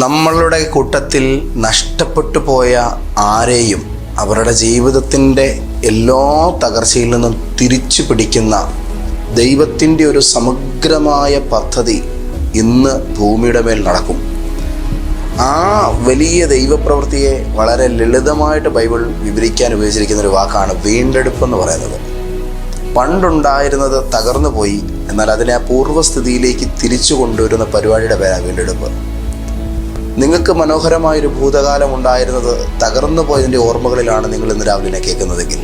നമ്മളുടെ കൂട്ടത്തിൽ നഷ്ടപ്പെട്ടു പോയ ആരെയും അവരുടെ ജീവിതത്തിന്റെ എല്ലാ തകർച്ചയിൽ നിന്നും തിരിച്ചു പിടിക്കുന്ന ദൈവത്തിന്റെ ഒരു സമഗ്രമായ പദ്ധതി ഇന്ന് ഭൂമിയുടെ മേൽ നടക്കും. ആ വലിയ ദൈവപ്രവൃത്തിയെ വളരെ ലളിതമായിട്ട് ബൈബിൾ വിവരിക്കാൻ ഉപയോഗിച്ചിരിക്കുന്ന ഒരു വാക്കാണ് വീണ്ടെടുപ്പ് എന്ന് പറയുന്നത്. പണ്ടുണ്ടായിരുന്നത് തകർന്നു പോയി എന്നാൽ അതിനെ ആ പൂർവസ്ഥിതിയിലേക്ക് തിരിച്ചു കൊണ്ടുവരുന്ന പരിപാടിയുടെ പേരാണ് വീണ്ടെടുപ്പ്. നിങ്ങൾക്ക് മനോഹരമായൊരു ഭൂതകാലം ഉണ്ടായിരുന്നത് തകർന്നു പോയതിന്റെ ഓർമ്മകളിലാണ് നിങ്ങൾ ഇന്ന് രാവിലെ കേൾക്കുന്നതെങ്കിൽ.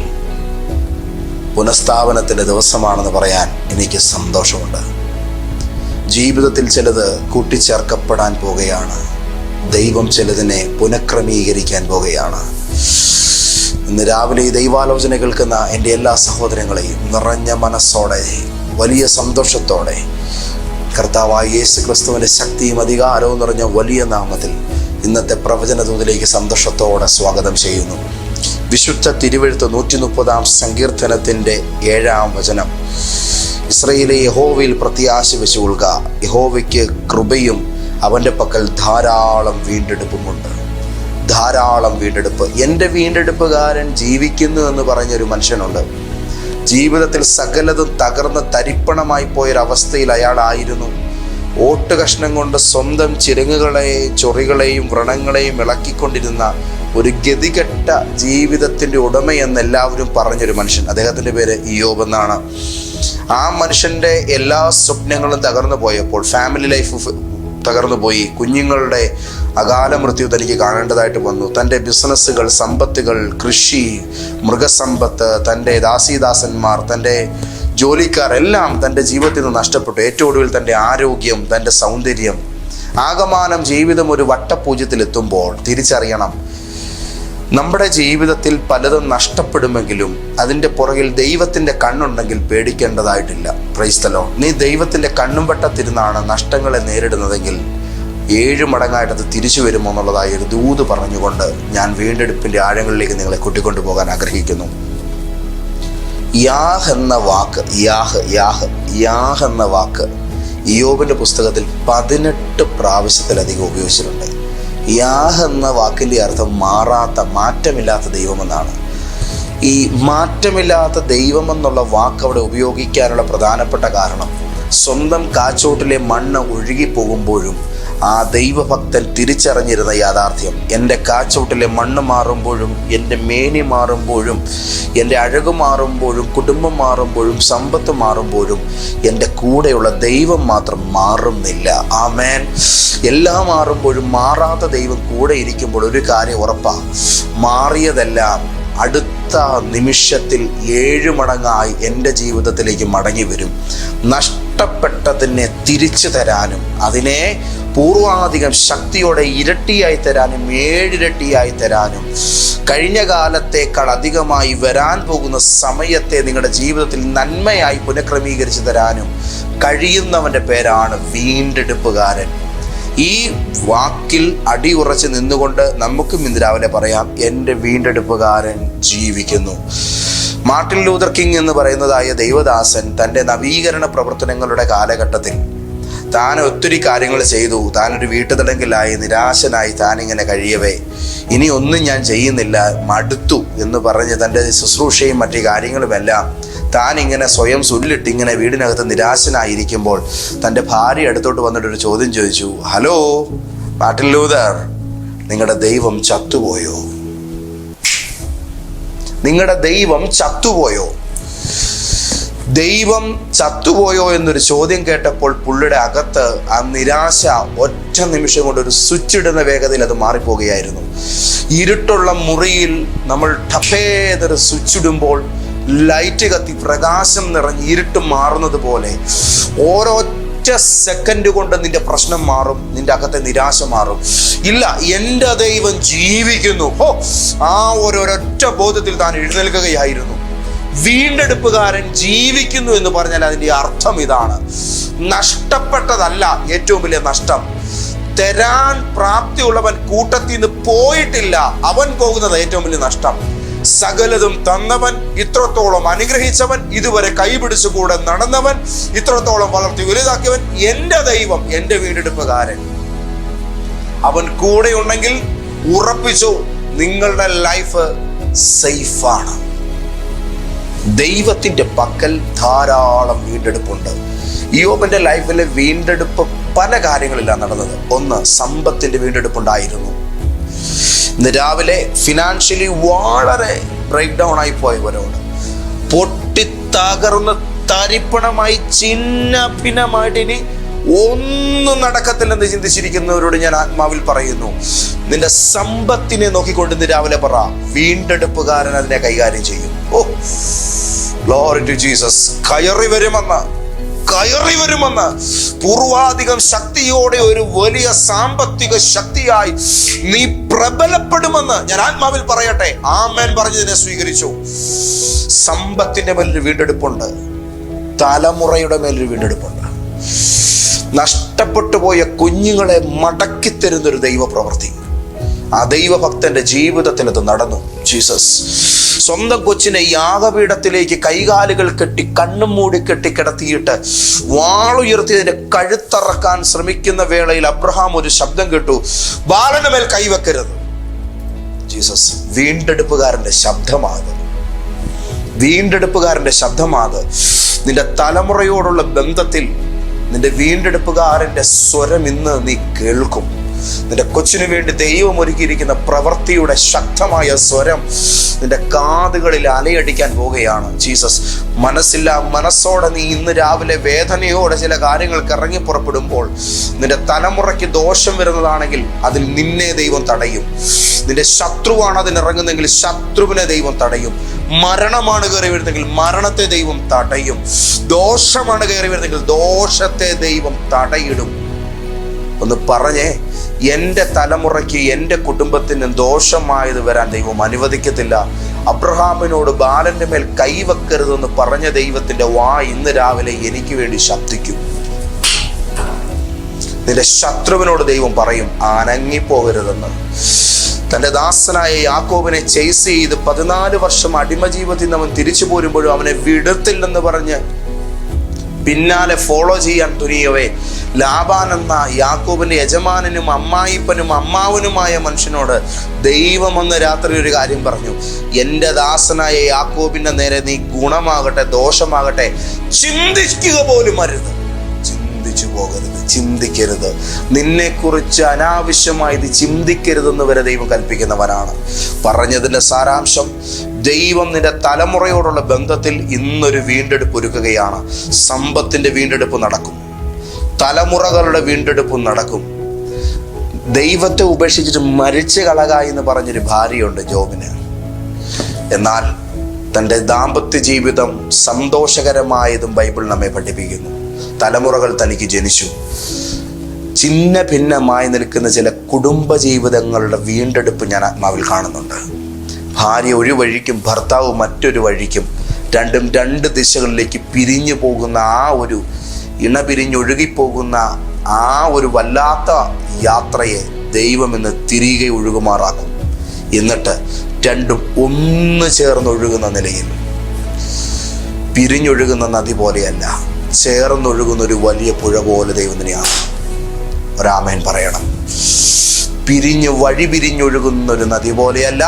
പുനഃസ്ഥാപനത്തിന്റെ ദിവസമാണെന്ന് പറയാൻ എനിക്ക് സന്തോഷമുണ്ട്. ജീവിതത്തിൽ ചിലത് കൂട്ടിച്ചേർക്കപ്പെടാൻ പോകുകയാണ്. ദൈവം ചിലതിനെ പുനഃക്രമീകരിക്കാൻ പോകുകയാണ്. ഇന്ന് രാവിലെ ഈ ദൈവാലോചന കേൾക്കുന്ന എന്റെ എല്ലാ സഹോദരങ്ങളെയും നിറഞ്ഞ മനസ്സോടെ വലിയ സന്തോഷത്തോടെ കർത്താവായ യേശു ക്രിസ്തുവിന്റെ ശക്തിയും അധികാരവും നിറഞ്ഞ വലിയ നാമത്തിൽ ഇന്നത്തെ പ്രവചന ദൂതിലേക്ക് സന്തോഷത്തോടെ സ്വാഗതം ചെയ്യുന്നു. വിശുദ്ധ തിരുവഴുത്ത് നൂറ്റി മുപ്പതാം സങ്കീർത്തനത്തിന്റെ ഏഴാം വചനം. ഇസ്രയേലെ യഹോവയിൽ പ്രത്യാശ വെച്ചു കൊള്ളുക യഹോവയ്ക്ക് കൃപയും അവന്റെ പക്കൽ ധാരാളം വീണ്ടെടുപ്പുമുണ്ട്. ധാരാളം വീണ്ടെടുപ്പ്. എന്റെ വീണ്ടെടുപ്പുകാരൻ ജീവിക്കുന്നു എന്ന് പറഞ്ഞൊരു മനുഷ്യനുണ്ട്. ജീവിതത്തിൽ സകലതും തകർന്ന് തരിപ്പണമായി പോയൊരവസ്ഥയിൽ അയാളായിരുന്നു. ഓട്ട് കഷ്ണം കൊണ്ട് സ്വന്തം ചിരങ്ങുകളെയും ചൊറികളെയും വ്രണങ്ങളെയും ഇളക്കിക്കൊണ്ടിരുന്ന ഒരു ഗതികെട്ട ജീവിതത്തിന്റെ ഉടമയെന്ന് എല്ലാവരും പറഞ്ഞൊരു മനുഷ്യൻ. അദ്ദേഹത്തിന്റെ പേര് ഇയോബ് എന്നാണ്. ആ മനുഷ്യന്റെ എല്ലാ സ്വപ്നങ്ങളും തകർന്നു പോയപ്പോൾ ഫാമിലി ലൈഫ് തകർന്നു പോയി. കുഞ്ഞുങ്ങളുടെ അകാല മൃത്യു തനിക്ക് കാണേണ്ടതായിട്ട് വന്നു. തന്റെ ബിസിനസ്സുകൾ സമ്പത്തുകൾ കൃഷി മൃഗസമ്പത്ത് തന്റെ ദാസീദാസന്മാർ തന്റെ ജോലിക്കാർ എല്ലാം തന്റെ ജീവിതത്തിൽ നിന്ന് നഷ്ടപ്പെട്ടു. ഏറ്റവും ഒടുവിൽ തന്റെ ആരോഗ്യം തന്റെ സൗന്ദര്യം ആകമാനം ജീവിതം ഒരു വട്ടപൂജ്യത്തിലെത്തുമ്പോൾ തിരിച്ചറിയണം. നമ്മുടെ ജീവിതത്തിൽ പലതും നഷ്ടപ്പെടുമെങ്കിലും അതിന്റെ പുറകിൽ ദൈവത്തിന്റെ കണ്ണുണ്ടെങ്കിൽ പേടിക്കേണ്ടതായിട്ടില്ല. ക്രൈസ്തലോ നീ ദൈവത്തിന്റെ കണ്ണും വട്ടത്തിരുന്നാണ് നഷ്ടങ്ങളെ നേരിടുന്നതെങ്കിൽ ഏഴ് മടങ്ങായിട്ട് അത് തിരിച്ചു വരുമോ എന്നുള്ളതായി ഒരു ദൂത് പറഞ്ഞുകൊണ്ട് ഞാൻ വീണ്ടെടുപ്പിന്റെ ആഴങ്ങളിലേക്ക് നിങ്ങളെ കൂട്ടിക്കൊണ്ടു പോകാൻ ആഗ്രഹിക്കുന്നു. യാഹ് എന്ന വാക്ക് യാഹ് യാഹ് യാഹ് എന്ന വാക്ക് ഇയോബിന്റെ പുസ്തകത്തിൽ പതിനെട്ട് പ്രാവശ്യത്തിലധികം ഉപയോഗിച്ചിട്ടുണ്ട്. യാഹ് എന്ന വാക്കിന്റെ അർത്ഥം മാറാത്ത മാറ്റമില്ലാത്ത ദൈവമെന്നാണ്. ഈ മാറ്റമില്ലാത്ത ദൈവമെന്നുള്ള വാക്ക് അവിടെ ഉപയോഗിക്കാനുള്ള പ്രധാനപ്പെട്ട കാരണം സ്വന്തം കാച്ചോട്ടിലെ മണ്ണ് ഒഴുകിപ്പോകുമ്പോഴും ആ ദൈവഭക്തൻ തിരിച്ചറിഞ്ഞിരുന്ന യാഥാർത്ഥ്യം. എന്റെ കാച്ചോട്ടിലെ മണ്ണ് മാറുമ്പോഴും എന്റെ മേനി മാറുമ്പോഴും എന്റെ അഴക് മാറുമ്പോഴും കുടുംബം മാറുമ്പോഴും സമ്പത്ത് മാറുമ്പോഴും എന്റെ കൂടെയുള്ള ദൈവം മാത്രം മാറുന്നില്ല. ആ മേൻ എല്ലാം മാറുമ്പോഴും മാറാത്ത ദൈവം കൂടെ ഇരിക്കുമ്പോൾ ഒരു കാര്യം ഉറപ്പാണ് മാറിയതെല്ലാം അടുത്ത നിമിഷത്തിൽ ഏഴ് മടങ്ങായി എന്റെ ജീവിതത്തിലേക്ക് മടങ്ങി വരും നഷ്ടപ്പെട്ടതിനെ തിരിച്ചു തരാനും അതിനെ പൂർവാധികം ശക്തിയോടെ ഇരട്ടിയായി തരാനും ഏഴിരട്ടിയായി തരാനും കഴിഞ്ഞ കാലത്തേക്കാൾ അധികമായി വരാൻ പോകുന്ന സമയത്തെ നിങ്ങളുടെ ജീവിതത്തിൽ നന്മയായി പുനഃക്രമീകരിച്ചു തരാനും കഴിയുന്നവന്റെ പേരാണ് വീണ്ടെടുപ്പുകാരൻ. ഈ വാക്കിൽ അടിയുറച്ച് നിന്നുകൊണ്ട് നമുക്കും ഇന്ന് രാവിലെ പറയാം എന്റെ വീണ്ടെടുപ്പുകാരൻ ജീവിക്കുന്നു. മാർട്ടിൻ ലൂതർ കിങ് എന്ന് പറയുന്നതായ ദൈവദാസൻ തന്റെ നവീകരണ പ്രവർത്തനങ്ങളുടെ കാലഘട്ടത്തിൽ താൻ ഒത്തിരി കാര്യങ്ങൾ ചെയ്തു. താനൊരു വീട്ടുതടങ്കിലായി നിരാശനായി താൻ ഇങ്ങനെ കഴിയവേ. ഇനി ഒന്നും ഞാൻ ചെയ്യുന്നില്ല. മടുത്തു എന്ന് പറഞ്ഞ് തന്റെ ശുശ്രൂഷയും മറ്റു കാര്യങ്ങളുമെല്ലാം താൻ ഇങ്ങനെ സ്വയം സുല്ലിട്ട് ഇങ്ങനെ വീടിനകത്ത് നിരാശനായിരിക്കുമ്പോൾ തന്റെ ഭാര്യ അടുത്തോട്ട് വന്നിട്ട് ഒരു ചോദ്യം ചോദിച്ചു. ഹലോ മാർട്ടിൻ ലൂതർ നിങ്ങളുടെ ദൈവം ചത്തുപോയോ? നിങ്ങളുടെ ദൈവം ചത്തുപോയോ? ദൈവം ചത്തുപോയോ എന്നൊരു ചോദ്യം കേട്ടപ്പോൾ പുള്ളിയുടെ അകത്ത് ആ നിരാശ ഒറ്റ നിമിഷം കൊണ്ട് ഒരു സ്വിച്ച് ഇടുന്ന വേഗതയിൽ അത് മാറിപ്പോകുകയായിരുന്നു. ഇരുട്ടുള്ള മുറിയിൽ നമ്മൾ ടപ്പേതൊരു സ്വിച്ച് ഇടുമ്പോൾ ലൈറ്റ് കത്തി പ്രകാശം നിറഞ്ഞ് ഇരുട്ട് മാറുന്നത് പോലെ ഓരോ ഒറ്റ സെക്കൻഡ് കൊണ്ട് നിന്റെ പ്രശ്നം മാറും നിന്റെ അകത്തെ നിരാശ മാറും. ഇല്ല എന്റെ ദൈവം ജീവിക്കുന്നു. ഹോ ആ ഒരൊറ്റ ബോധത്തിൽ താൻ എഴുന്നേൽക്കുകയായിരുന്നു. വീണ്ടെടുപ്പുകാരൻ ജീവിക്കുന്നു എന്ന് പറഞ്ഞാൽ അതിന്റെ അർത്ഥം ഇതാണ്. നഷ്ടപ്പെട്ടതല്ല ഏറ്റവും വലിയ നഷ്ടം. തരാൻ പ്രാപ്തിയുള്ളവൻ കൂട്ടത്തിൽ നിന്ന് പോയിട്ടില്ല. അവൻ പോകുന്നത് ഏറ്റവും വലിയ നഷ്ടം. സകലതും തന്നവൻ ഇത്രത്തോളം അനുഗ്രഹിച്ചവൻ ഇതുവരെ കൈപിടിച്ചു കൂടെ നടന്നവൻ ഇത്രത്തോളം വളർത്തി വലുതാക്കിയവൻ എന്റെ ദൈവം എന്റെ വീണ്ടെടുപ്പുകാരൻ. അവൻ കൂടെ ഉണ്ടെങ്കിൽ ഉറപ്പിച്ചു നിങ്ങളുടെ ലൈഫ് സേഫാണ്. ദൈവത്തിന്റെ പക്കൽ ധാരാളം വീണ്ടെടുപ്പുണ്ട്. യോബിന്റെ ലൈഫിലെ വീണ്ടെടുപ്പ് പല കാര്യങ്ങളിലാണ് നടന്നത്. ഒന്ന് സമ്പത്തിന്റെ വീണ്ടെടുപ്പുണ്ടായിരുന്നു. ഇന്ന് രാവിലെ ഫിനാൻഷ്യലി വളരെ ബ്രേക്ക് ഡൗൺ ആയി പോയവരോട് പൊട്ടി തകർന്ന് തരിപ്പണമായി ചിന്ന ഭിന്നമായിട്ട് ഇനി ഒന്നും നടക്കത്തില്ലെന്ന് ചിന്തിച്ചിരിക്കുന്നവരോട് ഞാൻ ആത്മാവിൽ പറയുന്നു. നിന്റെ സമ്പത്തിനെ നോക്കിക്കൊണ്ട് ഇന്ന് രാവിലെ പറ വീണ്ടെടുപ്പുകാരൻ അതിനെ കൈകാര്യം ചെയ്യും. ഓ ഗ്ലോറി ടു ജീസസ് കയറി വരുമെന്ന്. കയറി വരുമെന്ന്. പൂർവാധികം ശക്തിയോടെ ഒരു വലിയ സാമ്പത്തിക ശക്തിയായി നീ പ്രബലപ്പെടുമെന്ന് ഞാൻ ആത്മാവിൽ പറയട്ടെ. ആമേൻ പറഞ്ഞതിനെ സ്വീകരിച്ചു. സമ്പത്തിന്റെ മേലൊരു വീണ്ടെടുപ്പുണ്ട്. തലമുറയുടെ മേലൊരു വീണ്ടെടുപ്പുണ്ട്. നഷ്ടപ്പെട്ടു പോയ കുഞ്ഞുങ്ങളെ മടക്കി തരുന്നൊരു ദൈവപ്രവൃത്തി. ആ ദൈവഭക്തന്റെ ജീവിതത്തിനത് നടന്നു. ജീസസ്. സ്വന്തം കൊച്ചിനെ യാഗപീഠത്തിലേക്ക് കൈകാലുകൾ കെട്ടി കണ്ണും മൂടി കെട്ടി കിടത്തിയിട്ട് വാളുയർത്തി അതിന്റെ കഴുത്തറക്കാൻ ശ്രമിക്കുന്ന വേളയിൽ അബ്രഹാം ഒരു ശബ്ദം കേട്ടു. ബാലന് മേൽ കൈവെക്കരുത്. ജീസസ് വീണ്ടെടുപ്പുകാരന്റെ ശബ്ദമാത്. വീണ്ടെടുപ്പുകാരന്റെ ശബ്ദമാത്. നിന്റെ തലമുറയോടുള്ള ബന്ധത്തിൽ നിന്റെ വീണ്ടെടുപ്പുകാരന്റെ സ്വരം ഇന്ന് നീ കേൾക്കും. നിന്റെ കൊച്ചിനു വേണ്ടി ദൈവം ഒരുക്കിയിരിക്കുന്ന പ്രവൃത്തിയുടെ ശക്തമായ സ്വരം നിന്റെ കാതുകളിൽ അലയടിക്കാൻ പോവുകയാണ്. ജീസസ് മനസ്സില്ല മനസ്സോടെ നീ ഇന്ന് രാവിലെ വേദനയോടെ ചില കാര്യങ്ങൾക്ക് ഇറങ്ങി പുറപ്പെടുമ്പോൾ നിന്റെ തലമുറയ്ക്ക് ദോഷം വരുന്നതാണെങ്കിൽ അതിൽ നിന്നെ ദൈവം തടയും. നിന്റെ ശത്രുവാണ് അതിനിറങ്ങുന്നെങ്കിൽ ശത്രുവിനെ ദൈവം തടയും. മരണമാണ് കയറി വരുന്നെങ്കിൽ മരണത്തെ ദൈവം തടയും. ദോഷമാണ് കയറി വരുന്നെങ്കിൽ ദോഷത്തെ ദൈവം തടയിടും. ഒന്ന് പറഞ്ഞേ എന്റെ തലമുറയ്ക്ക് എന്റെ കുടുംബത്തിന് ദോഷമായത് വരാൻ ദൈവം അനുവദിക്കത്തില്ല. അബ്രഹാമിനോട് ബാലന്റെ മേൽ കൈവെക്കരുതെന്ന് പറഞ്ഞ ദൈവത്തിന്റെ വാ ഇന്ന് രാവിലെ എനിക്ക് വേണ്ടി ശബ്ദിക്കും. നിന്റെ ശത്രുവിനോട് ദൈവം പറയും അനങ്ങിപ്പോകരുതെന്ന്. തന്റെ ദാസനായ യാക്കോബിനെ ചേസ് ചെയ്ത് പതിനാല് വർഷം അടിമജീവിതത്തിൽ നിന്ന് അവൻ തിരിച്ചു പോരുമ്പോഴും അവനെ വിടത്തില്ലെന്ന് പറഞ്ഞ് പിന്നാലെ ഫോളോ ചെയ്യാൻ തുനിയവേ. ലാബാൻ എന്ന യാക്കോബിന്റെ യജമാനനും അമ്മായിപ്പനും അമ്മാവനുമായ മനുഷ്യനോട് ദൈവം അന്ന് രാത്രി ഒരു കാര്യം പറഞ്ഞു. എന്റെ ദാസനായ യാക്കൂബിന്റെ നേരെ നീ ഗുണമാകട്ടെ ദോഷമാകട്ടെ ചിന്തിക്കുക പോലും അരുത്. ചിന്തിച്ചു പോകരുത് ചിന്തിക്കരുത്. നിന്നെക്കുറിച്ച് അനാവശ്യമായി അനാവശ്യമായത് ചിന്തിക്കരുതെന്ന് വരെ ദൈവം കൽപ്പിക്കുന്നവനാണ്. പറഞ്ഞതിന്റെ സാരാംശം ദൈവം നിന്റെ തലമുറയോടുള്ള ബന്ധത്തിൽ ഇന്നൊരു വീണ്ടെടുപ്പ് ഒരുക്കുകയാണ്. സമ്പത്തിന്റെ വീണ്ടെടുപ്പ് നടക്കും. തലമുറകളുടെ വീണ്ടെടുപ്പ് നടക്കും. ദൈവത്തെ ഉപേക്ഷിച്ചിട്ട് മരിച്ചു കളക എന്ന് പറഞ്ഞൊരു ഭാര്യയുണ്ട് ജോബിന്. എന്നാൽ തന്റെ ദാമ്പത്യ ജീവിതം സന്തോഷകരമായതും ബൈബിൾ നമ്മെ പഠിപ്പിക്കുന്നു. തലമുറകൾ തനിക്ക് ജനിച്ചു. ചിന്ന ഭിന്നമായി നിൽക്കുന്ന ചില കുടുംബ ജീവിതങ്ങളുടെ വീണ്ടെടുപ്പ് ഞാൻ ആത്മാവിൽ കാണുന്നുണ്ട്. ഭാര്യ ഒരു വഴിക്കും ഭർത്താവ് മറ്റൊരു വഴിക്കും രണ്ടും രണ്ട് ദിശകളിലേക്ക് പിരിഞ്ഞു പോകുന്ന ആ ഒരു ഇണ പിരിഞ്ഞൊഴുകിപ്പോകുന്ന ആ ഒരു വല്ലാത്ത യാത്രയെ ദൈവം ഇന്ന് തിരികെ ഒഴുകുമാറാക്കും. എന്നിട്ട് രണ്ടും ഒന്ന് ചേർന്ന് ഒഴുകുന്ന നിലയിൽ പിരിഞ്ഞൊഴുകുന്ന നദി പോലെയല്ല. ചേർന്നൊഴുകുന്ന ഒരു വലിയ പുഴ പോലെ ദൈവം തന്നെയാണ് ഒരാമേൻ പറയണം. പിരിഞ്ഞ് വഴി പിരിഞ്ഞൊഴുകുന്ന ഒരു നദി പോലെയല്ല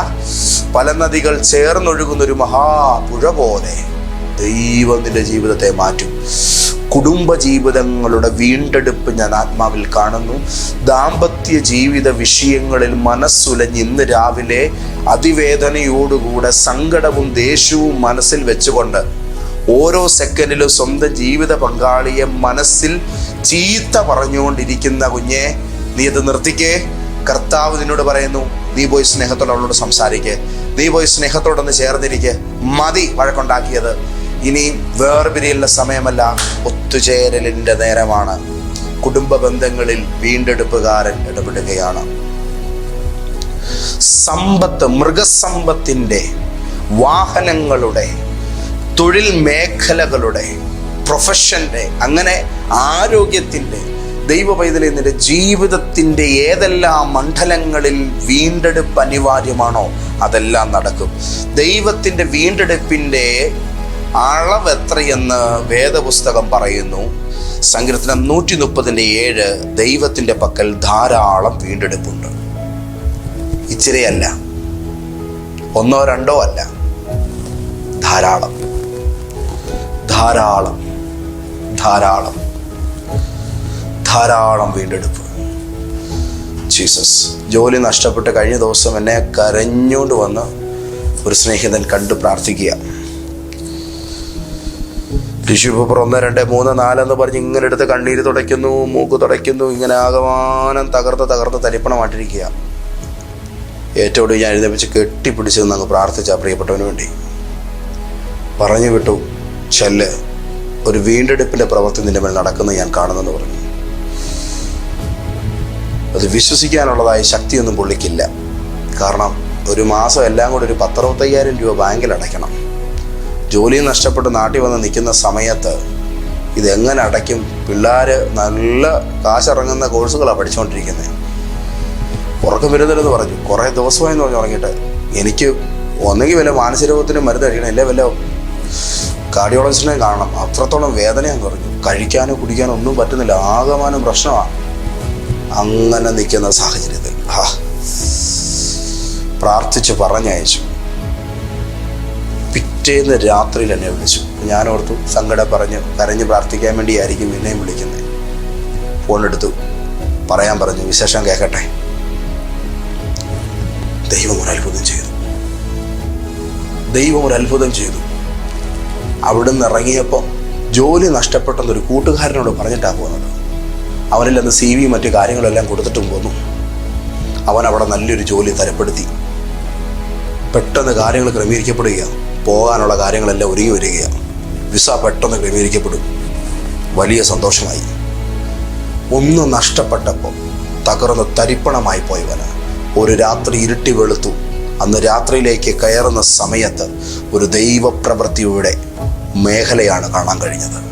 പല നദികൾ ചേർന്നൊഴുകുന്ന ഒരു മഹാപുഴ പോലെ ദൈവം നിന്റെ ജീവിതത്തെ മാറ്റും. കുടുംബ ജീവിതങ്ങളുടെ വീണ്ടെടുപ്പ് ഞാൻ ആത്മാവിൽ കാണുന്നു. ദാമ്പത്യ ജീവിത വിഷയങ്ങളിൽ മനസ്സുലഞ്ഞ് ഇന്ന് രാവിലെ അതിവേദനയോടുകൂടെ സങ്കടവും ദേഷ്യവും മനസ്സിൽ വെച്ചുകൊണ്ട് ഓരോ സെക്കൻഡിലും സ്വന്തം ജീവിത പങ്കാളിയെ മനസ്സിൽ ചീത്ത പറഞ്ഞുകൊണ്ടിരിക്കുന്ന കുഞ്ഞെ നീ അത് നിർത്തിക്കേ. കർത്താവ് നിന്നോട് പറയുന്നു നീ പോയി സ്നേഹത്തോടെ അവളോട് സംസാരിക്കേ. നീ പോയി സ്നേഹത്തോടൊന്ന് ചേർന്നിരിക്കെ. മതി വഴക്കുണ്ടാക്കിയത്. ഇനി വേർപിരിയുള്ള സമയമല്ല ഒത്തുചേരലിന്റെ നേരമാണ്. കുടുംബ ബന്ധങ്ങളിൽ വീണ്ടെടുപ്പുകാരൻ ഇടപെടുകയാണ്. സമ്പത്ത് മൃഗസമ്പത്തിന്റെ വാഹനങ്ങളുടെ തൊഴിൽ മേഖലകളുടെ പ്രൊഫഷന്റെ അങ്ങനെ ആരോഗ്യത്തിന്റെ ദൈവ പൈതലെ ജീവിതത്തിന്റെ ഏതെല്ലാം മണ്ഡലങ്ങളിൽ വീണ്ടെടുപ്പ് അനിവാര്യമാണോ അതെല്ലാം നടക്കും. ദൈവത്തിന്റെ വീണ്ടെടുപ്പിന്റെ അളവ് എത്രയെന്ന് വേദപുസ്തകം പറയുന്നു. സങ്കീർത്തനം നൂറ്റി മുപ്പതിന്റെ ഏഴ് ദൈവത്തിന്റെ പക്കൽ ധാരാളം വീണ്ടെടുപ്പുണ്ട്. ഇച്ചിരിയല്ല. ഒന്നോ രണ്ടോ അല്ല. ധാരാളം. ധാരാളം ധാരാളം ധാരാളം വീണ്ടെടുപ്പ്. ജീസസ് ജോലി നഷ്ടപ്പെട്ട് കഴിഞ്ഞ ദിവസം എന്നെ കരഞ്ഞുകൊണ്ട് വന്ന് ഒരു സ്നേഹിതൻ കണ്ടു പ്രാർത്ഥിക്കുക. ടിഷ്യൂ പേപ്പർ ഒന്ന് രണ്ട് മൂന്ന് നാലെന്ന് പറഞ്ഞ് ഇങ്ങനെ എടുത്ത് കണ്ണീര് തുടയ്ക്കുന്നു മൂക്ക് തുടയ്ക്കുന്നു ഇങ്ങനെ ആകമാനം തകർത്ത് തകർത്ത് തരിപ്പണമായിട്ടിരിക്കുക. ഏറ്റവും ഞാൻ എഴുന്നേപ്പിച്ച് കെട്ടിപ്പിടിച്ച് നിന്ന് അങ്ങ് പ്രാർത്ഥിച്ച പ്രിയപ്പെട്ടവന് വേണ്ടി. പറഞ്ഞു വിട്ടു. ചെല്ല് ഒരു വീണ്ടെടുപ്പിന്റെ പ്രവൃത്തി നിന്റെ മേൽ നടക്കുന്നത് ഞാൻ കാണുന്നെന്ന് പറഞ്ഞു. അത് വിശ്വസിക്കാനുള്ളതായ ശക്തിയൊന്നും പുള്ളിക്കില്ല. കാരണം ഒരു മാസം എല്ലാം കൂടി ഒരു പത്തറുപത്തയ്യായിരം രൂപ ബാങ്കിൽ അടയ്ക്കണം. ജോലി നഷ്ടപ്പെട്ട് നാട്ടിൽ വന്ന് നിൽക്കുന്ന സമയത്ത് ഇതെങ്ങനെ അടയ്ക്കും? പിള്ളേർ നല്ല കാശിറങ്ങുന്ന കോഴ്സുകളാണ് പഠിച്ചുകൊണ്ടിരിക്കുന്നത് ഉറക്കം വരുന്നില്ലെന്ന് പറഞ്ഞു. കുറേ ദിവസമായി എന്ന് പറഞ്ഞു ഉറങ്ങിയിട്ട്. എനിക്ക് ഒന്നെങ്കിൽ വല്ല മാനസികരോഗത്തിന് മരുന്ന് കഴിക്കണം. അല്ലെ വല്ല കാർഡിയോളജിസ്റ്റിനെ കാണണം. അത്രത്തോളം വേദനയാന്ന് പറഞ്ഞു കഴിക്കാനോ കുടിക്കാനോ ഒന്നും പറ്റുന്നില്ല. ആകമാനം പ്രശ്നമാണ്. അങ്ങനെ നിൽക്കുന്ന സാഹചര്യത്തിൽ. ഹാ. പ്രാർത്ഥിച്ച് പറഞ്ഞയച്ചു. പിറ്റേന്ന് രാത്രിയിൽ എന്നെ വിളിച്ചു. ഞാൻ ഓർത്തു സങ്കടം പറഞ്ഞ് കരഞ്ഞ് പ്രാർത്ഥിക്കാൻ വേണ്ടിയായിരിക്കും എന്നെയും വിളിക്കുന്നത്. ഫോൺ എടുത്തു പറയാൻ പറഞ്ഞു. വിശേഷം കേൾക്കട്ടെ ദൈവം ഒരു അത്ഭുതം ചെയ്തു. ദൈവം ഒരു അത്ഭുതം ചെയ്തു. അവിടുന്ന് ഇറങ്ങിയപ്പോൾ ജോലി നഷ്ടപ്പെട്ടെന്നൊരു കൂട്ടുകാരനോട് പറഞ്ഞിട്ടാണ് പോകുന്നത്. അവനിൽ അന്ന് സി വി മറ്റു കാര്യങ്ങളെല്ലാം കൊടുത്തിട്ടും പോന്നു. അവൻ അവിടെ നല്ലൊരു ജോലി തരപ്പെടുത്തി. പെട്ടെന്ന് കാര്യങ്ങൾ ക്രമീകരിക്കപ്പെടുകയാണ്. പോകാനുള്ള കാര്യങ്ങളെല്ലാം ഒരുങ്ങി വരികയാണ്. വിസ പെട്ടെന്ന് ക്രമീകരിക്കപ്പെടും. വലിയ സന്തോഷമായി. ഒന്ന് നഷ്ടപ്പെട്ടപ്പോൾ തകർന്ന് തരിപ്പണമായി പോയവന്. ഒരു രാത്രി ഇരുട്ടി വെളുത്തു. അന്ന് രാത്രിയിലേക്ക് കയറുന്ന സമയത്ത് ഒരു ദൈവപ്രവൃത്തിയുടെ മേഖലയാണ് കാണാൻ കഴിഞ്ഞത്.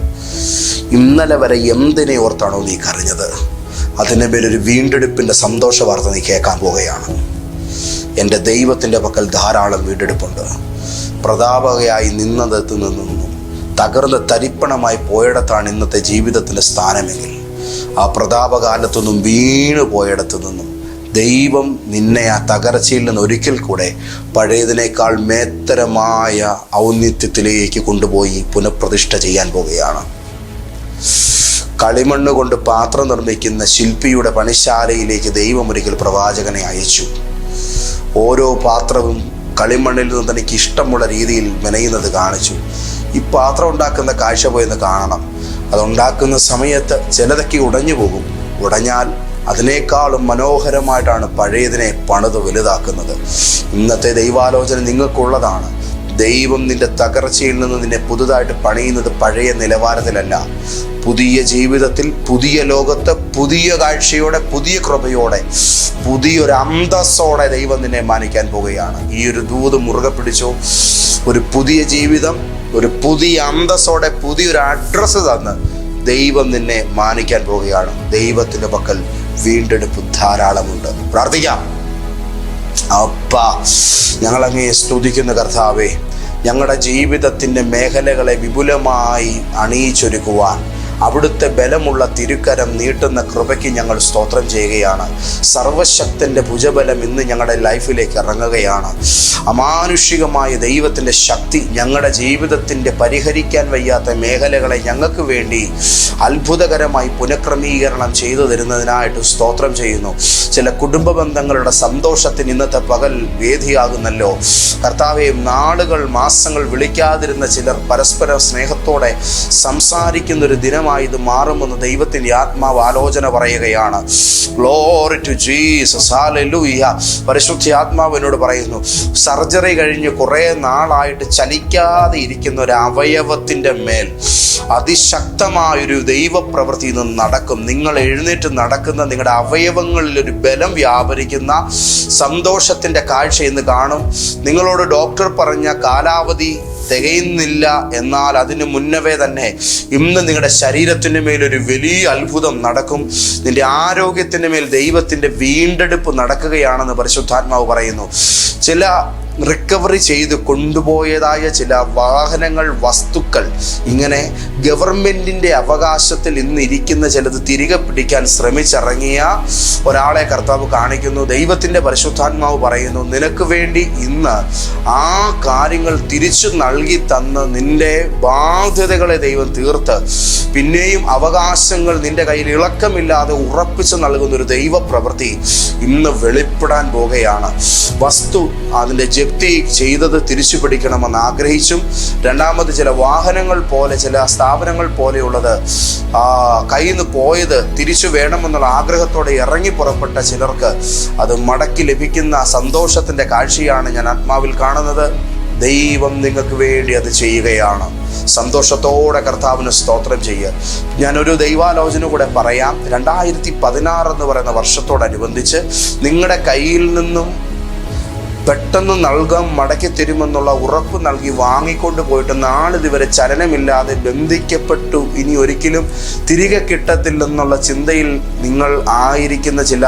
ഇന്നലെ വരെ എന്തിനെ ഓർത്താണോ നീ കരഞ്ഞത്? അതിന്റെ മേലൊരു വീണ്ടെടുപ്പിന്റെ സന്തോഷ വാർത്ത നീ കേൾക്കാൻ പോവുകയാണ്. എന്റെ ദൈവത്തിന്റെ പക്കൽ ധാരാളം വീണ്ടെടുപ്പുണ്ട്. പ്രതാപകയായി നിന്നതെത്തു നിന്നും തകർന്ന് തരിപ്പണമായി പോയിടത്താണ് ഇന്നത്തെ ജീവിതത്തിന്റെ സ്ഥാനമെങ്കിൽ. ആ പ്രതാപകാലത്തു നിന്നും വീണു പോയിടത്തു നിന്നും. ദൈവം നിന്നെ ആ തകർച്ചയിൽ നിന്ന് ഒരിക്കൽ കൂടെ പഴയതിനേക്കാൾ മേത്തരമായ ഔന്നിത്യത്തിലേക്ക് കൊണ്ടുപോയി പുനഃപ്രതിഷ്ഠ ചെയ്യാൻ പോവുകയാണ്. കളിമണ്ണ് കൊണ്ട് പാത്രം നിർമ്മിക്കുന്ന ശില്പിയുടെ പണിശാലയിലേക്ക് ദൈവം ഒരിക്കൽ പ്രവാചകനെ അയച്ചു. ഓരോ പാത്രവും കളിമണ്ണിൽ നിന്ന് തനിക്ക് ഇഷ്ടമുള്ള രീതിയിൽ മെനയുന്നത് കാണിച്ചു. ഈ പാത്രം ഉണ്ടാക്കുന്ന കാഴ്ച പോയെന്ന് കാണണം. അതുണ്ടാക്കുന്ന സമയത്ത് ചിലതൊക്കെ ഉടഞ്ഞു പോകും. ഉടഞ്ഞാൽ അതിനേക്കാളും മനോഹരമായിട്ടാണ് പഴയതിനെ പണിത് വലുതാക്കുന്നത്. ഇന്നത്തെ ദൈവാലോചന നിങ്ങൾക്കുള്ളതാണ്. ദൈവം നിന്റെ തകർച്ചയിൽ നിന്ന് നിന്നെ പുതുതായിട്ട് പണിയുന്നത് പഴയ നിലവാരത്തിലല്ല. പുതിയ ജീവിതത്തിൽ പുതിയ ലോകത്ത് പുതിയ കാഴ്ചയോടെ പുതിയ കൃപയോടെ പുതിയൊരു അന്തസ്സോടെ ദൈവം നിന്നെ മാനിക്കാൻ പോവുകയാണ്. ഈ ഒരു ദൂത് മുറുകെ പിടിച്ചോ. ഒരു പുതിയ ജീവിതം ഒരു പുതിയ അന്തസ്സോടെ പുതിയൊരു അഡ്രസ്സ് തന്ന് ദൈവം നിന്നെ മാനിക്കാൻ പോവുകയാണ്. ദൈവത്തിന്റെ പക്കൽ വീണ്ടെടുപ്പ് ധാരാളമുണ്ട്. പ്രാർത്ഥിക്കാം. അപ്പ ഞങ്ങളങ്ങേ സ്തുതിക്കുന്ന കർത്താവേ. ഞങ്ങളുടെ ജീവിതത്തിന്റെ മേഖലകളെ വിപുലമായി അണിയിച്ചൊരുക്കുവാൻ അവിടുത്തെ ബലമുള്ള തിരുക്കരം നീട്ടുന്ന കൃപയ്ക്ക് ഞങ്ങൾ സ്തോത്രം ചെയ്യുകയാണ്. സർവശക്തന്റെ ഭുജബലം ഇന്ന് ഞങ്ങളുടെ ലൈഫിലേക്ക് ഇറങ്ങുകയാണ്. അമാനുഷികമായ ദൈവത്തിന്റെ ശക്തി ഞങ്ങളുടെ ജീവിതത്തിന്റെ പരിഹരിക്കാൻ വയ്യാത്ത മേഖലകളെ ഞങ്ങൾക്ക് വേണ്ടി അത്ഭുതകരമായി പുനഃക്രമീകരണം ചെയ്തു തരുന്നതിനായിട്ട് സ്തോത്രം ചെയ്യുന്നു. ചില കുടുംബ ബന്ധങ്ങളുടെ സന്തോഷത്തിന് ഇന്നത്തെ പകൽ വേദിയാകുന്നല്ലോ. കർത്താവെ നാളുകൾ മാസങ്ങൾ വിളിക്കാതിരുന്ന ചിലർ പരസ്പരം സ്നേഹത്തോടെ സംസാരിക്കുന്ന ഒരു ഇത് മാറുമെന്ന് ദൈവത്തിന്റെ ആത്മാവ് ആലോചന പറയുകയാണ്. ഗ്ലോറി ടു ജീസസ് ഹാലൂയ പരിശുദ്ധ ആത്മാവ് എന്നോട് പറയുന്നു സർജറി കഴിഞ്ഞ് കുറേ നാളായിട്ട് ചലിക്കാതെ ഇരിക്കുന്ന ഒരു അവയവത്തിന്റെ മേൽ അതിശക്തമായൊരു ദൈവപ്രവൃത്തി ഇന്ന് നടക്കും. നിങ്ങൾ എഴുന്നേറ്റ് നടക്കുന്ന നിങ്ങളുടെ അവയവങ്ങളിൽ ഒരു ബലം വ്യാപരിക്കുന്ന സന്തോഷത്തിന്റെ കാഴ്ച ഇന്ന് കാണും. നിങ്ങളോട് ഡോക്ടർ പറഞ്ഞ കാലാവധി തികയുന്നില്ല എന്നാൽ അതിന് മുന്നവേ തന്നെ ഇന്ന് നിങ്ങളുടെ ശരീരത്തിന്റെ മേലൊരു വലിയ അത്ഭുതം നടക്കും. നിന്റെ ആരോഗ്യത്തിന്റെ മേൽ ദൈവത്തിന്റെ വീണ്ടെടുപ്പ് നടക്കുകയാണെന്ന് പരിശുദ്ധാത്മാവ് പറയുന്നു. ചില റിക്കവറി ചെയ്ത് കൊണ്ടുപോയതായ ചില വാഹനങ്ങൾ വസ്തുക്കൾ. ഇങ്ങനെ ഗവൺമെന്റിന്റെ അവകാശത്തിൽ ഇന്നിരിക്കുന്ന ചിലത് തിരികെ പിടിക്കാൻ ശ്രമിച്ചിറങ്ങിയ ഒരാളെ കർത്താവ് കാണിക്കുന്നു. ദൈവത്തിന്റെ പരിശുദ്ധാത്മാവ് പറയുന്നു നിനക്ക് വേണ്ടി ഇന്ന് ആ കാര്യങ്ങൾ തിരിച്ചു നൽകി തന്ന് നിന്റെ ബാധ്യതകളെ ദൈവം തീർത്ത്. പിന്നെയും അവകാശങ്ങൾ നിന്റെ കയ്യിൽ ഇളക്കമില്ലാതെ ഉറപ്പിച്ചു നൽകുന്ന ഒരു ദൈവ പ്രവൃത്തി ഇന്ന് വെളിപ്പെടാൻ പോകുകയാണ് വസ്തു അതിന്റെ ജപ്തി ചെയ്തത് തിരിച്ചു പിടിക്കണമെന്ന് ആഗ്രഹിച്ചും രണ്ടാമത് ചില വാഹനങ്ങൾ പോലെ ചില സ്ഥാപനങ്ങൾ പോലെയുള്ളത് കയ്യിൽ നിന്ന് പോയത് തിരിച്ചു വേണമെന്നുള്ള ആഗ്രഹത്തോടെ ഇറങ്ങി പുറപ്പെട്ട ചിലർക്ക് അത് മടക്കി ലഭിക്കുന്ന സന്തോഷത്തിന്റെ കാഴ്ചയാണ് ഞാൻ ആത്മാവിൽ കാണുന്നത്. ദൈവം നിങ്ങൾക്ക് വേണ്ടി അത് ചെയ്യുകയാണ്. സന്തോഷത്തോടെ കർത്താവിന് സ്തോത്രം ചെയ്യുക. ഞാനൊരു ദൈവാലോചന കൂടെ പറയാം. രണ്ടായിരത്തി പതിനാറ് എന്ന് പറയുന്ന വർഷത്തോടനുബന്ധിച്ച് നിങ്ങളുടെ കയ്യിൽ നിന്നും പെട്ടെന്ന് നൽകാം മടക്കി തരുമെന്നുള്ള ഉറപ്പ് നൽകി വാങ്ങിക്കൊണ്ട് പോയിട്ട് നാളിതുവരെ ചലനമില്ലാതെ ബന്ധിക്കപ്പെട്ടു. ഇനി ഒരിക്കലും തിരികെ കിട്ടത്തില്ലെന്നുള്ള ചിന്തയിൽ നിങ്ങൾ ആയിരിക്കുന്ന ചില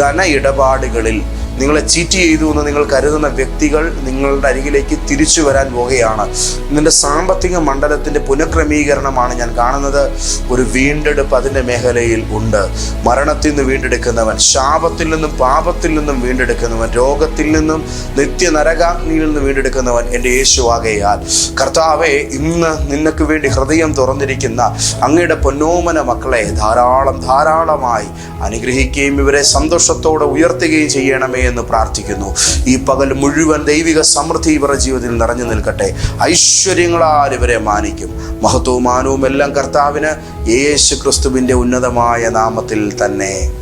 ധന ഇടപാടുകളിൽ നിങ്ങളെ ചീറ്റ് ചെയ്തു എന്ന് നിങ്ങൾ കരുതുന്ന വ്യക്തികൾ നിങ്ങളുടെ അരികിലേക്ക് തിരിച്ചു വരാൻ പോകുകയാണ് നിന്റെ സാമ്പത്തിക മണ്ഡലത്തിന്റെ പുനഃക്രമീകരണമാണ് ഞാൻ കാണുന്നത്. ഒരു വീണ്ടെടുപ്പ് അതിന്റെ മേഖലയിൽ ഉണ്ട്. മരണത്തിൽ നിന്ന് വീണ്ടെടുക്കുന്നവൻ ശാപത്തിൽ നിന്നും പാപത്തിൽ നിന്നും വീണ്ടെടുക്കുന്നവൻ രോഗത്തിൽ നിന്നും നിത്യ നരകാഗ്നിയിൽ നിന്ന് വീണ്ടെടുക്കുന്നവൻ എന്റെ യേശുവാകയാൽ കർത്താവെ ഇന്ന് നിനക്ക് വേണ്ടി ഹൃദയം തുറന്നിരിക്കുന്ന അങ്ങയുടെ പൊന്നോമന മക്കളെ ധാരാളം ധാരാളമായി അനുഗ്രഹിക്കുകയും ഇവരെ സന്തോഷത്തോടെ ഉയർത്തുകയും ചെയ്യണമേ എന്ന് പ്രാർത്ഥിക്കുന്നു. ഈ പകൽ മുഴുവൻ ദൈവിക സമൃദ്ധി ഇവരുടെ ജീവിതത്തിൽ നിറഞ്ഞു നിൽക്കട്ടെ. ഐശ്വര്യങ്ങളാൽ ഇവരെ മാനിക്കും. മഹത്വവും മാനവും എല്ലാം കർത്താവിന് യേശു ക്രിസ്തുവിന്റെ ഉന്നതമായ നാമത്തിൽ തന്നെ.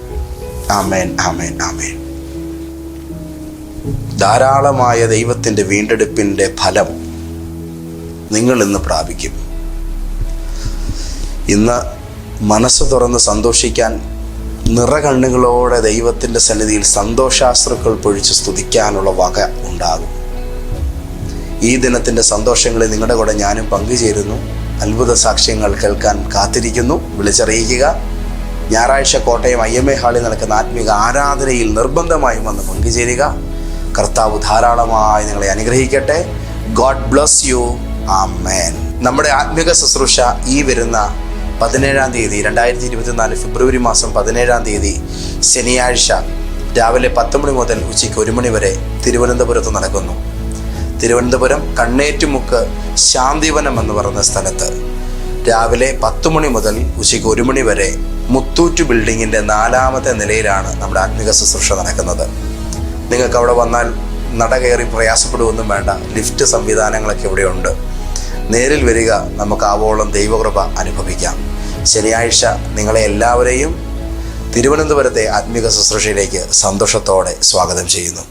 ആമേൻ ആമേൻ ആമേൻ. ധാരാളമായ ദൈവത്തിന്റെ വീണ്ടെടുപ്പിന്റെ ഫലം നിങ്ങൾ ഇന്ന് പ്രാപിക്കും. ഇന്ന് മനസ്സ് തുറന്ന് സന്തോഷിക്കാൻ നിറകണ്ണുകളോടെ ദൈവത്തിന്റെ സന്നിധിയിൽ സന്തോഷാശ്രുക്കൾ പൊഴിച്ച് സ്തുതിക്കാനുള്ള വക ഉണ്ടാകും. ഈ ദിനത്തിന്റെ സന്തോഷങ്ങളിൽ നിങ്ങളുടെ കൂടെ ഞാനും പങ്കുചേരുന്നു. അത്ഭുത സാക്ഷ്യങ്ങൾ കേൾക്കാൻ കാത്തിരിക്കുന്നു. വിളിച്ചറിയിക്കുക. ഞായറാഴ്ച കോട്ടയം ഐ എം എ ഹാളിൽ നടക്കുന്ന ആത്മീക ആരാധനയിൽ നിർബന്ധമായും വന്ന് പങ്കുചേരുക. കർത്താവ് ധാരാളമായി നിങ്ങളെ അനുഗ്രഹിക്കട്ടെ. God bless you. ആ മേൻ നമ്മുടെ ആത്മീക ശുശ്രൂഷ ഈ വരുന്ന പതിനേഴാം തീയതി രണ്ടായിരത്തി ഇരുപത്തിനാല് ഫെബ്രുവരി മാസം പതിനേഴാം തീയതി ശനിയാഴ്ച രാവിലെ പത്ത് മണി മുതൽ ഉച്ചയ്ക്ക് ഒരു മണി വരെ തിരുവനന്തപുരത്ത് നടക്കുന്നു. തിരുവനന്തപുരം കണ്ണേറ്റുമുക്ക് ശാന്തിവനം എന്ന് പറയുന്ന സ്ഥലത്ത് രാവിലെ പത്ത് മണി മുതൽ ഉച്ചയ്ക്ക് ഒരു മണി വരെ മുത്തൂറ്റ് ബിൽഡിങ്ങിന്റെ നാലാമത്തെ നിലയിലാണ് നമ്മുടെ ആത്മിക ശുശ്രൂഷ നടക്കുന്നത്. നിങ്ങൾക്ക് അവിടെ വന്നാൽ നട കയറി പ്രയാസപ്പെടുകയൊന്നും വേണ്ട. ലിഫ്റ്റ് സംവിധാനങ്ങളൊക്കെ ഇവിടെയുണ്ട്. നേരിൽ വരിക നമുക്ക് ആവോളം ദൈവകൃപ അനുഭവിക്കാം. ശനിയാഴ്ച നിങ്ങളെ എല്ലാവരെയും തിരുവനന്തപുരത്തെ ആത്മീക ശുശ്രൂഷയിലേക്ക് സന്തോഷത്തോടെ സ്വാഗതം ചെയ്യുന്നു.